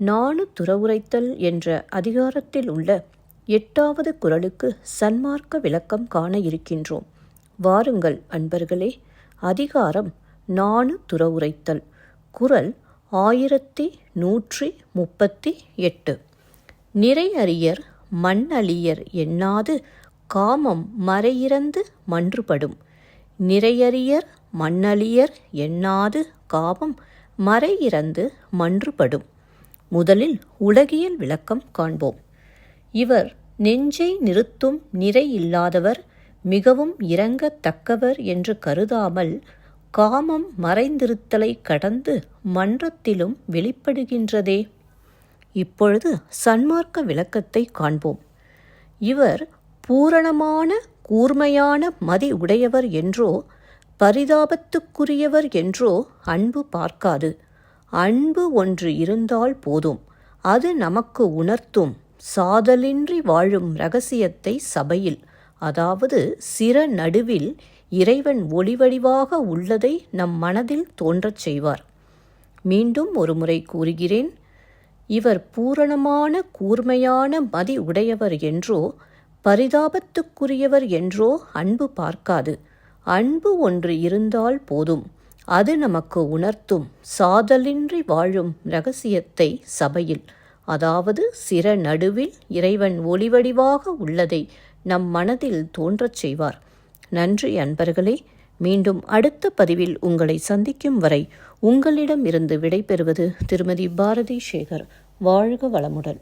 நானு துறவுரைத்தல் என்ற அதிகாரத்தில் உள்ள எட்டாவது குரலுக்கு சன்மார்க்க விளக்கம் காண இருக்கின்றோம். வாருங்கள் அன்பர்களே அதிகாரம் நானு துறவுரைத்தல் குரல் ஆயிரத்தி நூற்றி முப்பத்தி எட்டு. நிறையறியர் மண்ணழியர் எண்ணாது காமம் மறையிறந்து மன்றுபடும். நிறையறியர் மண்ணழியர் எண்ணாது காமம் மறையிறந்து மன்றுபடும். முதலில் உலகியல் விளக்கம் காண்போம். இவர் நெஞ்சை நிறுத்தும் நிறை இல்லாதவர் மிகவும் இறங்கத்தக்கவர் என்று கருதாமல் காமம் மறைந்திருத்தலை கடந்து மன்றத்திலும் வெளிப்படுகின்றதே. இப்பொழுது சன்மார்க்க விளக்கத்தை காண்போம். இவர் பூரணமான கூர்மையான மதி உடையவர் என்றோ பரிதாபத்துக்குரியவர் என்றோ அன்பு பார்க்காது. அன்பு ஒன்று இருந்தால் போதும். அது நமக்கு உணர்த்தும். சாதலின்றி வாழும் ரகசியத்தை சபையில் அதாவது சிற நடுவில் இறைவன் ஒளிவடிவாக உள்ளதை நம் மனதில் தோன்றச் செய்வார். மீண்டும் ஒருமுறை கூறுகிறேன் இவர் பூரணமான கூர்மையான மதி உடையவர் என்றோ பரிதாபத்துக்குரியவர் என்றோ அன்பு பார்க்காது. அன்பு ஒன்று இருந்தால் போதும். அது நமக்கு உணர்த்தும். சாதலின்றி வாழும் ரகசியத்தை சபையில். அதாவது சிற நடுவில் இறைவன் ஒளிவடிவாக உள்ளதை நம் மனதில் தோன்றச் செய்வார். நன்றி அன்பர்களே மீண்டும் அடுத்த பதிவில் உங்களை சந்திக்கும் வரை உங்களிடம் இருந்து விடைபெறுவது திருமதி பாரதி சேகர் வாழ்க வளமுடன்.